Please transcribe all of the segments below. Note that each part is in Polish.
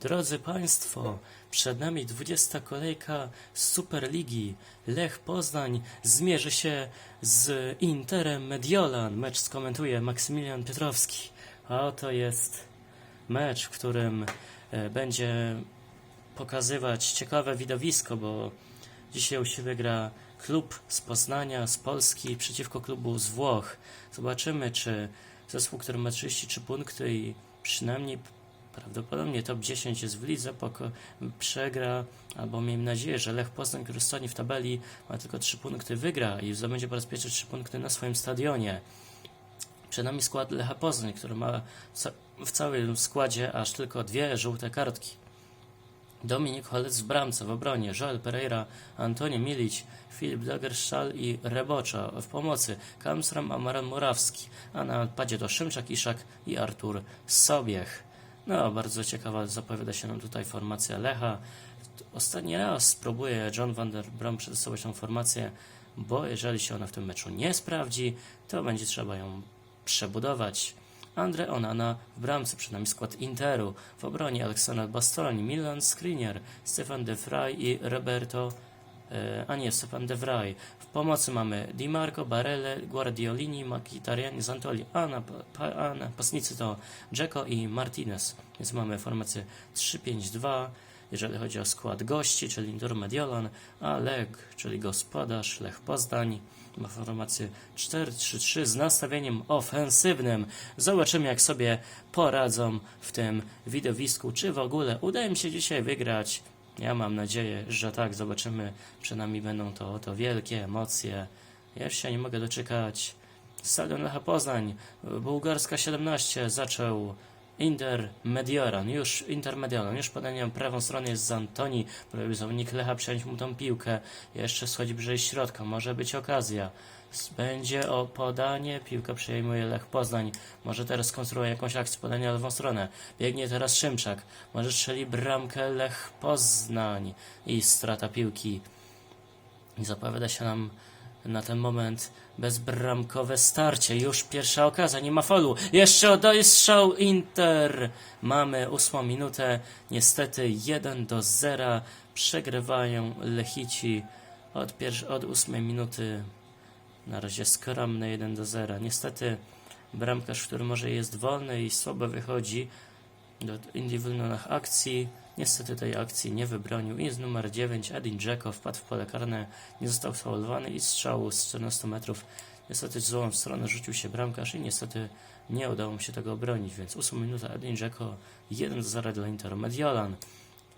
Drodzy Państwo, przed nami 20 kolejka Superligi. Lech Poznań zmierzy się z Interem Mediolan. Mecz skomentuje Maksymilian Piotrowski. A oto jest mecz, w którym e, będzie pokazywać ciekawe widowisko, bo dzisiaj u siebie gra klub z Poznania, z Polski przeciwko klubu z Włoch. Zobaczymy, czy zespół, który ma 33 punkty i przynajmniej prawdopodobnie top 10 jest w lidze, poko- przegra, albo miejmy nadzieję, że Lech Poznań, który stoi w tabeli, ma tylko 3 punkty, wygra i zdobędzie po raz pierwszy 3 punkty na swoim stadionie. Przed nami skład Lecha Poznań, który ma w ca- w całym składzie aż tylko dwie żółte kartki. Dominik Holec w bramce, w obronie, Joel Pereira, Antoni Milić, Filip Dagerszal i Rebocza w pomocy, Kamsram Amaran Murawski, a na padzie to Szymczak Iszak i Artur Sobiech. No, bardzo ciekawa zapowiada się nam tutaj formacja Lecha. Ostatni raz spróbuje John van der Brom przedstawić tą formację, bo jeżeli się ona w tym meczu nie sprawdzi, to będzie trzeba ją przebudować. Andre Onana w bramce, przed nami skład Interu, w obronie Aleksander Bastoni, Milan Skriniar, Stefan De Vrij i Roberto, a nie, Stefan De Vrij. W pomocy mamy Di Marco, Barelle, Guardiolini, Mkhitaryan i Zantoli, a na, a na pasnicy to Dzeko i Martinez. Więc mamy formację 3-5-2, jeżeli chodzi o skład gości, czyli Inter Mediolan, a Leg, czyli gospodarz, Lech Poznań, ma formację 4-3-3 z nastawieniem ofensywnym. Zobaczymy, jak sobie poradzą w tym widowisku, czy w ogóle uda im się dzisiaj wygrać. Ja mam nadzieję, że tak, zobaczymy. Przed nami będą to, to wielkie emocje. Ja już się nie mogę doczekać. Stadion Lecha Poznań, Bułgarska 17, zaczął Inter Mediolan, już Inter Mediolan, już podanie prawą stronę jest z Antoni, próbuje zawodnik Lecha przejąć mu tą piłkę, jeszcze schodzi bliżej środka, może być okazja. Będzie o podanie, piłkę przejmuje Lech Poznań, może teraz skonstruuje jakąś akcję podania lewą stronę, biegnie teraz Szymczak, może strzeli bramkę Lech Poznań i strata piłki. I zapowiada się nam na ten moment bezbramkowe starcie. Już pierwsza okazja, nie ma folu. Jeszcze oddaje strzał Inter. Mamy ósmą minutę. Niestety 1 do 0. Przegrywają Lechici od, od ósmej minuty. Na razie skromne 1 do 0. Niestety bramkarz, który może jest wolny i słabo wychodzi do indywidualnych akcji. Niestety tej akcji nie wybronił i z numer 9 Edin Dzeko wpadł w pole karne, nie został faulowany i strzału z 14 metrów niestety w złą stronę rzucił się bramkarz i niestety nie udało mu się tego obronić, więc 8 minuta Edin Dzeko 1 do 0 dla Interu Mediolan.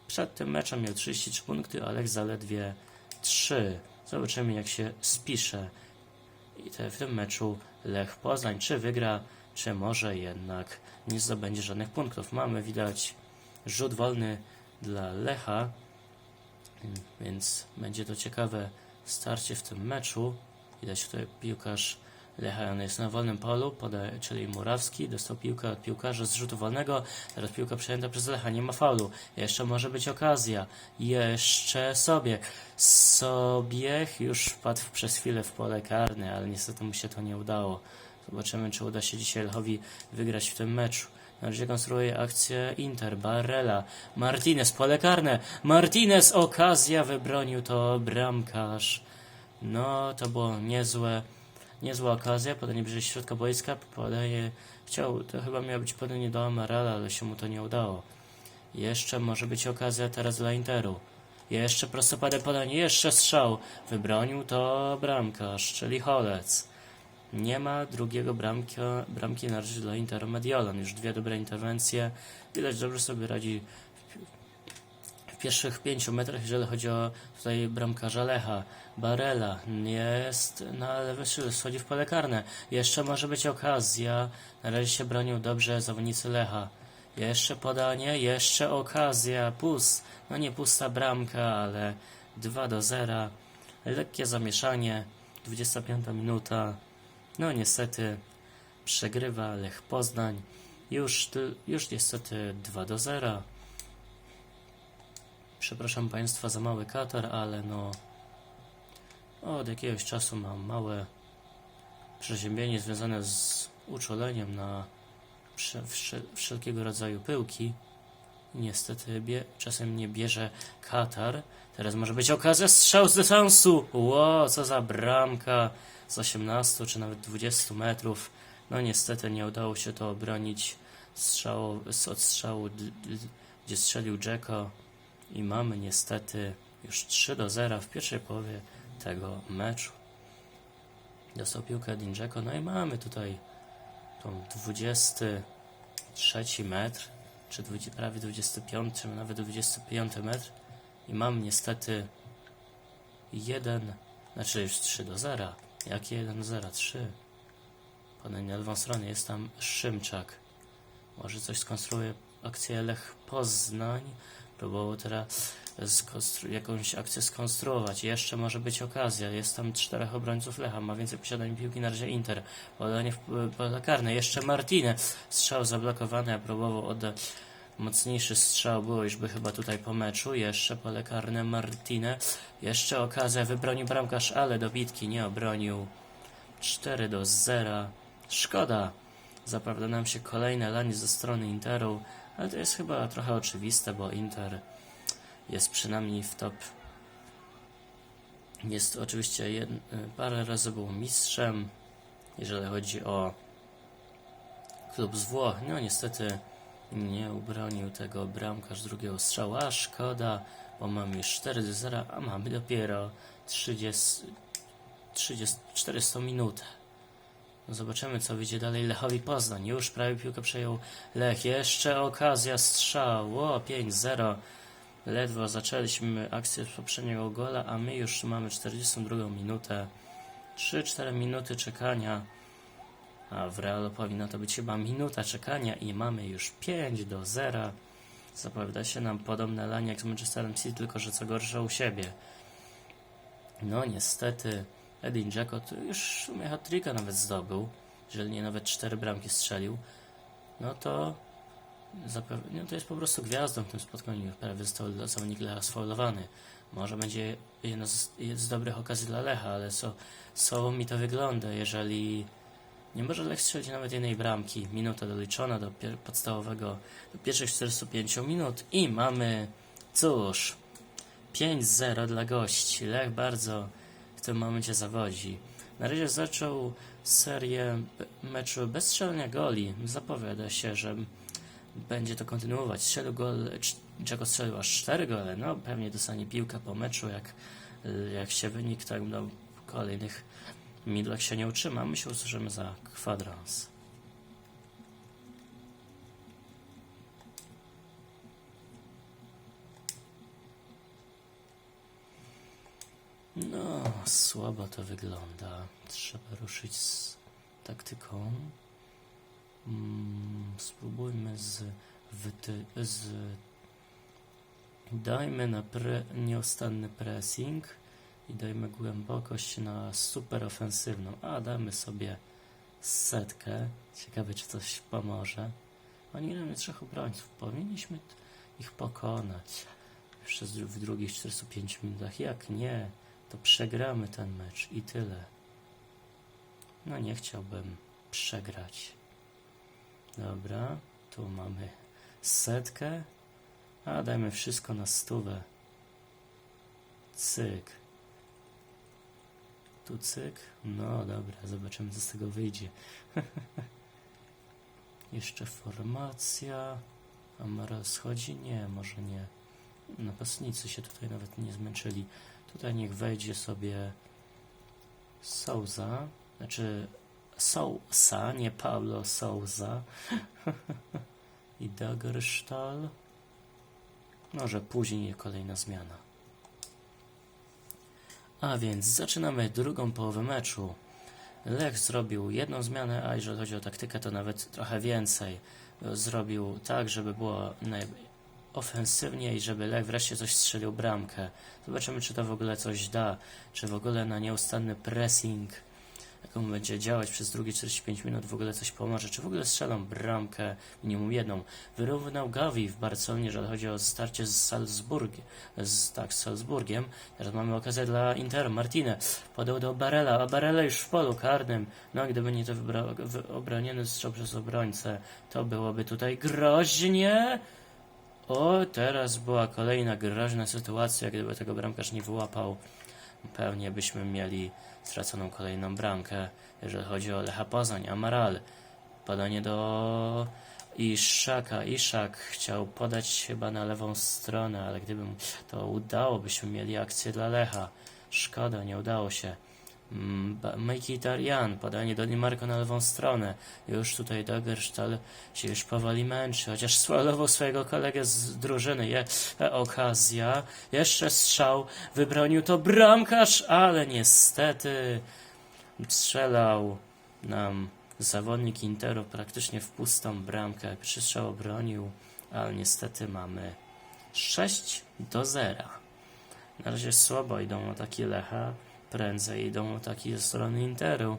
Przed tym meczem miał 33 punkty, a Lech zaledwie 3. Zobaczymy jak się spisze w tym meczu Lech Poznań, czy wygra, czy może jednak nie zdobędzie żadnych punktów. Mamy widać rzut wolny dla Lecha, więc będzie to ciekawe starcie w tym meczu. Widać tutaj piłkarz Lecha, on jest na wolnym polu, podaje, czyli Murawski, dostał piłkę od piłkarza z rzutu wolnego, teraz piłka przejęta przez Lecha, nie ma faulu, jeszcze może być okazja, jeszcze sobie, Sobiech już wpadł przez chwilę w pole karne, ale niestety mu się to nie udało. Zobaczymy, czy uda się dzisiaj Lechowi wygrać w tym meczu. Na razie konstruuje akcję Inter, Barella, Martinez, pole karne, Martinez, okazja, wybronił to bramkarz. No, to było niezłe, niezła okazja, podanie bliżej środka boiska, podaje, chciał, to chyba miało być podanie do Amarala, ale się mu to nie udało. Jeszcze może być okazja teraz dla Interu. Jeszcze prostopadłe podanie, jeszcze strzał. Wybronił to bramkarz, czyli Holec. Nie ma drugiego bramka, bramki na razie dla Interu Mediolan. Już dwie dobre interwencje. Widać, dobrze sobie radzi pierwszych pięciu metrach, jeżeli chodzi o tutaj bramkarza Lecha. Barella jest na lewy skrzydle, schodzi w pole karne. Jeszcze może być okazja. Na razie się bronią dobrze zawodnicy Lecha. Jeszcze podanie, jeszcze okazja. Pus, no nie pusta bramka, ale 2 do 0. Lekkie zamieszanie. 25 minuta. No niestety przegrywa Lech Poznań. Już, już niestety 2 do 0. Przepraszam Państwa za mały katar, ale no od jakiegoś czasu mam małe przeziębienie związane z uczuleniem na wsze- wsze- wszelkiego rodzaju pyłki. Niestety bie czasem nie bierze Katar. Teraz może być okazja strzał z dystansu. Ło, co za bramka z 18 czy nawet 20 metrów. No niestety nie udało się to obronić strzału, z odstrzału, gdzie strzelił Jacko. I mamy niestety już 3 do 0 w pierwszej połowie tego meczu. Dostał piłkę Edin Dzeko. No i mamy tutaj tą 23 metr, czy 20, prawie 25, czy nawet 25 metr. I mam niestety 1, znaczy już 3 do 0. Jakie 1 do 0? 3. Podaj na lewą stronę jest tam Szymczak. Może coś skonstruuje akcję Lech Poznań. Próbował teraz jakąś akcję skonstruować. Jeszcze może być okazja. Jest tam czterech obrońców Lecha. Ma więcej posiadań piłki na razie Inter. Podanie w pole karne. Jeszcze Martine. Strzał zablokowany. a Próbował oddać mocniejszy strzał. Było już by chyba tutaj po meczu. Jeszcze pole karne Martine. Jeszcze okazja. Wybronił bramkarz, ale dobitki nie obronił. 4 do 0. Szkoda. Zaprawdę nam się kolejne lanie ze strony Interu, ale to jest chyba trochę oczywiste, bo Inter jest przynajmniej w top. Jest oczywiście jed... parę razy był mistrzem, jeżeli chodzi o klub z Włoch. No niestety nie ubronił tego bramkarz drugiego strzału, a szkoda, bo mamy już 4 do 0, a mamy dopiero 30, 30, 400 minut. Zobaczymy, co wyjdzie dalej Lechowi Poznań. Już prawie piłkę przejął Lech. Jeszcze okazja strzału. O, 5-0. Ledwo zaczęliśmy akcję z poprzedniego gola, a my już mamy 42 minutę. 3-4 minuty czekania. A w Realu powinna to być chyba minuta czekania i mamy już 5 do 0. Zapowiada się nam podobne lanie jak z Manchesterem City, tylko że co gorsza u siebie. No niestety Edin Dzeko to już w sumie hat nawet zdobył, jeżeli nie nawet cztery bramki strzelił, no to no to jest po prostu gwiazdą w tym spotkaniu. Prawie został zawodnik Lecha sfaulowany. Może będzie jedna z, z dobrych okazji dla Lecha, ale co, co mi to wygląda, jeżeli nie może Lech strzelić nawet jednej bramki. Minuta doliczona do podstawowego, do pierwszych 45 minut i mamy, cóż, 5-0 dla gości. Lech bardzo tym momencie zawodzi. Na razie zaczął serię meczu bez strzelania goli. Zapowiada się, że będzie to kontynuować. Strzelił gol, czego strzelił aż 4 gole. No pewnie dostanie piłkę po meczu, jak, jak się wynik tak w kolejnych minutach się nie utrzyma. My się usłyszymy za kwadrans. No, słabo to wygląda. Trzeba ruszyć z taktyką. Mm, spróbujmy z, wyty, z. Dajmy na pre, nieustanny pressing i dajmy głębokość na super ofensywną. A damy sobie setkę. Ciekawe, czy coś pomoże. Oni mamy trzech obrońców. Powinniśmy ich pokonać. Jeszcze w drugich 45 minutach. Jak nie, to przegramy ten mecz i tyle. No nie chciałbym przegrać. Dobra, tu mamy setkę, a dajmy wszystko na stówę. Cyk. Tu cyk. No dobra, zobaczymy co z tego wyjdzie. Jeszcze formacja. Amara schodzi? Nie, może nie. Napastnicy się tutaj nawet nie zmęczyli. Tutaj niech wejdzie sobie Souza, znaczy Sousa, nie Pablo Souza i Dagerstal. Może później kolejna zmiana. A więc zaczynamy drugą połowę meczu. Lech zrobił jedną zmianę, a jeżeli chodzi o taktykę, to nawet trochę więcej. Zrobił tak, żeby było naj... ofensywnie i żeby Lech wreszcie coś strzelił bramkę. Zobaczymy, czy to w ogóle coś da, czy w ogóle na nieustanny pressing, jak on będzie działać przez drugie 45 minut, w ogóle coś pomoże, czy w ogóle strzelą bramkę, minimum jedną. Wyrównał Gavi w Barcelonie, jeżeli chodzi o starcie z Salzburg, z, tak, z Salzburgiem. Teraz mamy okazję dla Interu. Martine podał do Barella, a Barella już w polu karnym. No, gdyby nie to wybra- wy- obroniony strzał przez obrońcę, to byłoby tutaj groźnie. O, teraz była kolejna groźna sytuacja, gdyby tego bramkarz nie wyłapał. Pewnie byśmy mieli straconą kolejną bramkę, jeżeli chodzi o Lecha Poznań. Amaral, podanie do Iszaka. Iszak chciał podać chyba na lewą stronę, ale gdyby to udało, byśmy mieli akcję dla Lecha. Szkoda, nie udało się. Mm, Ba- Mkhitaryan, podanie do Nimarko na lewą stronę. Już tutaj Dagerstal się już powoli męczy, chociaż swalował swojego kolegę z drużyny. Je, e, okazja, jeszcze strzał, wybronił to bramkarz, ale niestety strzelał nam zawodnik Interu praktycznie w pustą bramkę. Pierwszy strzał obronił, ale niestety mamy 6 do 0. Na razie słabo idą ataki Lecha, prędzej idą ataki ze strony Interu.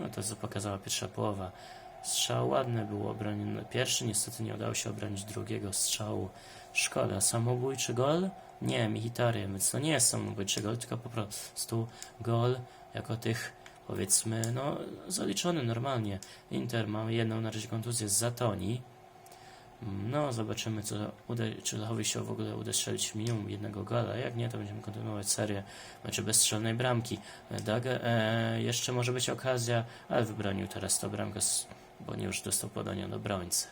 No to co pokazała pierwsza połowa. Strzał ładny był obroniony. Pierwszy niestety nie udało się obronić drugiego strzału. Szkoda. Samobójczy gol? Nie, Mkhitaryan, więc to nie jest samobójczy gol, tylko po prostu gol jako tych powiedzmy, no zaliczony normalnie. Inter ma jedną na razie kontuzję z Zatoni. No, zobaczymy, co uda, czy Lechowi się w ogóle uda strzelić minimum jednego gola. Jak nie, to będziemy kontynuować serię meczy bez strzelnej bramki. Dag, e, jeszcze może być okazja, ale wybronił teraz to bramkę, bo nie już dostał podania do obrońcy.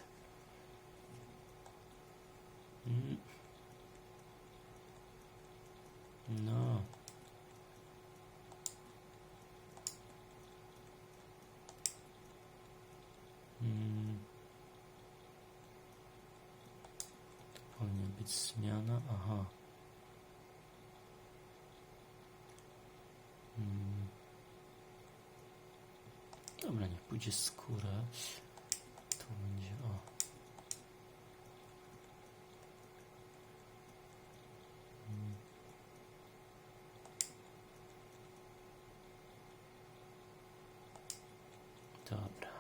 Mm. No. Mm. Powinna być zmiana. Aha. Mm. Dobra, niech pójdzie skóra. Tu będzie. O. Mm. Dobra.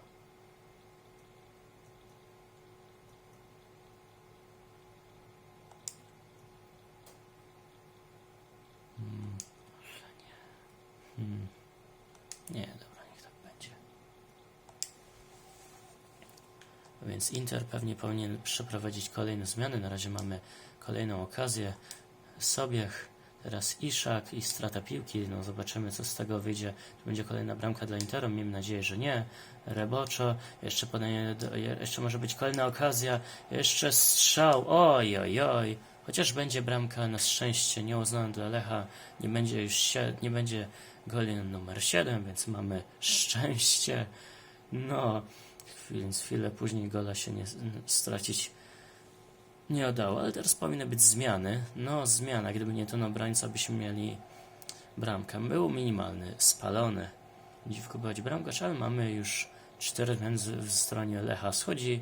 Hmm, może nie. Hmm. Nie, dobra, niech tak będzie. Więc Inter pewnie powinien przeprowadzić kolejne zmiany. Na razie mamy kolejną okazję. Sobiech, teraz Iszak i strata piłki. No zobaczymy, co z tego wyjdzie. Czy będzie kolejna bramka dla Interu? Miejmy nadzieję, że nie. Reboczo, jeszcze podanie, do, je- jeszcze może być kolejna okazja. Jeszcze strzał. Oj, oj, oj. Chociaż będzie bramka na szczęście nieuznana dla Lecha, nie będzie już nie będzie goli numer 7, więc mamy szczęście. No, więc chwilę później gola się nie stracić nie udało, ale teraz powinny być zmiany. No, zmiana, gdyby nie ten obrońca, byśmy mieli bramkę. Był minimalny, spalony. Dziwko była bramkarz, ale mamy już cztery między w stronie Lecha. Schodzi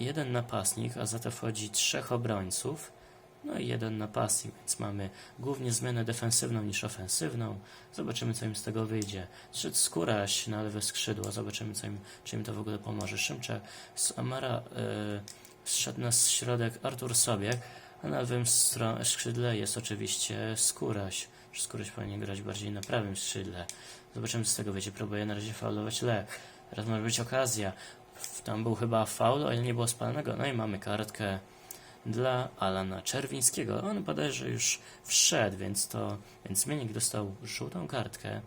jeden napastnik, a za to wchodzi trzech obrońców. No i jeden napastnik, więc mamy głównie zmianę defensywną niż ofensywną. Zobaczymy, co im z tego wyjdzie. Szedł Skóraś na lewe skrzydło, zobaczymy, co im, czy im to w ogóle pomoże. Szymczak z Amara y, zszedł na środek Artur Sobiek, a na lewym skrzydle jest oczywiście Skóraś. Skóraś powinien grać bardziej na prawym skrzydle. Zobaczymy, co z tego wyjdzie. Próbuję na razie faulować Lech. Teraz może być okazja. Tam był chyba faul, o ile nie było spalonego. No i mamy kartkę dla Alana Czerwińskiego. On bodajże już wszedł, więc to, więc zmiennik dostał żółtą kartkę.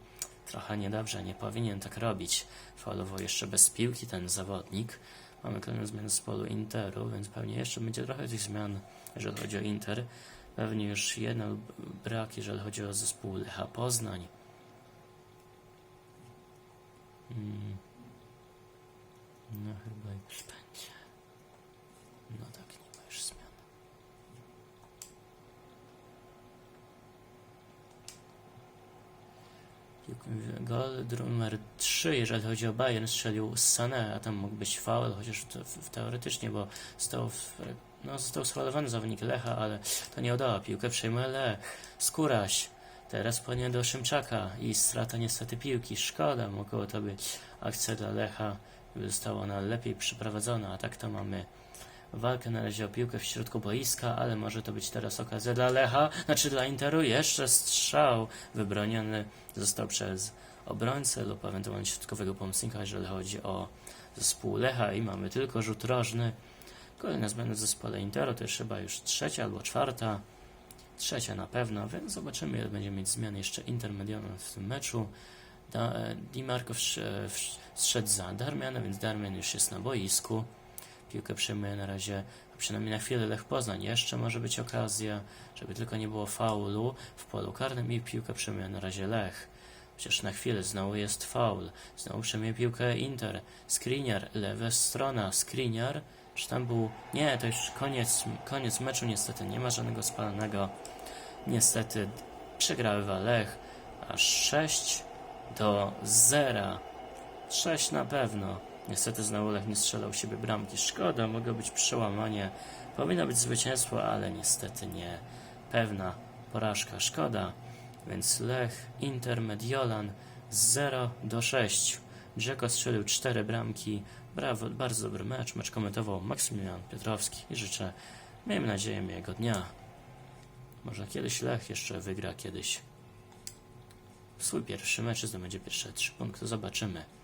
Trochę niedobrze, nie powinien tak robić. Faulował jeszcze bez piłki ten zawodnik. Mamy kolejną zmianę z polu Interu, więc pewnie jeszcze będzie trochę tych zmian, jeżeli chodzi o Inter. Pewnie już jeden lub brak, jeżeli chodzi o zespół Lecha Poznań. Mm. No chyba już będzie. No tak, nie ma już zmian. Piłkę- Gol numer 3, jeżeli chodzi o Bayern, strzelił Sané, a tam mógł być foul, chociaż to, w, teoretycznie, bo został, w, no, został sfalowany zawodnik Lecha, ale to nie udało. Piłkę przejmuje Lech. Skóraś. Teraz płynie do Szymczaka i strata niestety piłki. Szkoda, mogło to być akcja dla Lecha, gdyby została ona lepiej przeprowadzona, a tak to mamy walkę na razie o piłkę w środku boiska, ale może to być teraz okazja dla Lecha, znaczy dla Interu. Jeszcze strzał wybroniony został przez obrońcę lub ewentualnie środkowego pomocnika, jeżeli chodzi o zespół Lecha i mamy tylko rzut rożny. Kolejna zmiana w zespole Interu to już chyba już trzecia albo czwarta. Trzecia na pewno, więc zobaczymy, ile będzie mieć zmian jeszcze Inter w tym meczu. E, Di Marco wsz, e, wsz, zszedł za Darmiana, więc Darmian już jest na boisku. Piłkę przejmuje na razie, a przynajmniej na chwilę Lech Poznań. Jeszcze może być okazja, żeby tylko nie było faulu w polu karnym i piłkę przejmuje na razie Lech. Chociaż na chwilę znowu jest faul. Znowu przejmuje piłkę Inter. Skriniar, lewa strona. Skriniar. Czy tam był... Nie, to już koniec, koniec meczu niestety. Nie ma żadnego spalonego. Niestety przegrywa Lech. Aż 6 do 0. 6 na pewno. Niestety znowu Lech nie strzelał siebie bramki. Szkoda, mogło być przełamanie. Powinno być zwycięstwo, ale niestety nie. Pewna porażka. Szkoda. Więc Lech, Inter, Mediolan 0 do 6. Brzeko strzelił 4 bramki. Brawo, bardzo dobry mecz. Mecz komentował Maksymilian Piotrowski i życzę, miejmy nadzieję, miłego dnia. Może kiedyś Lech jeszcze wygra kiedyś swój pierwszy mecz zdobędzie pierwsze 3 punkty. Zobaczymy.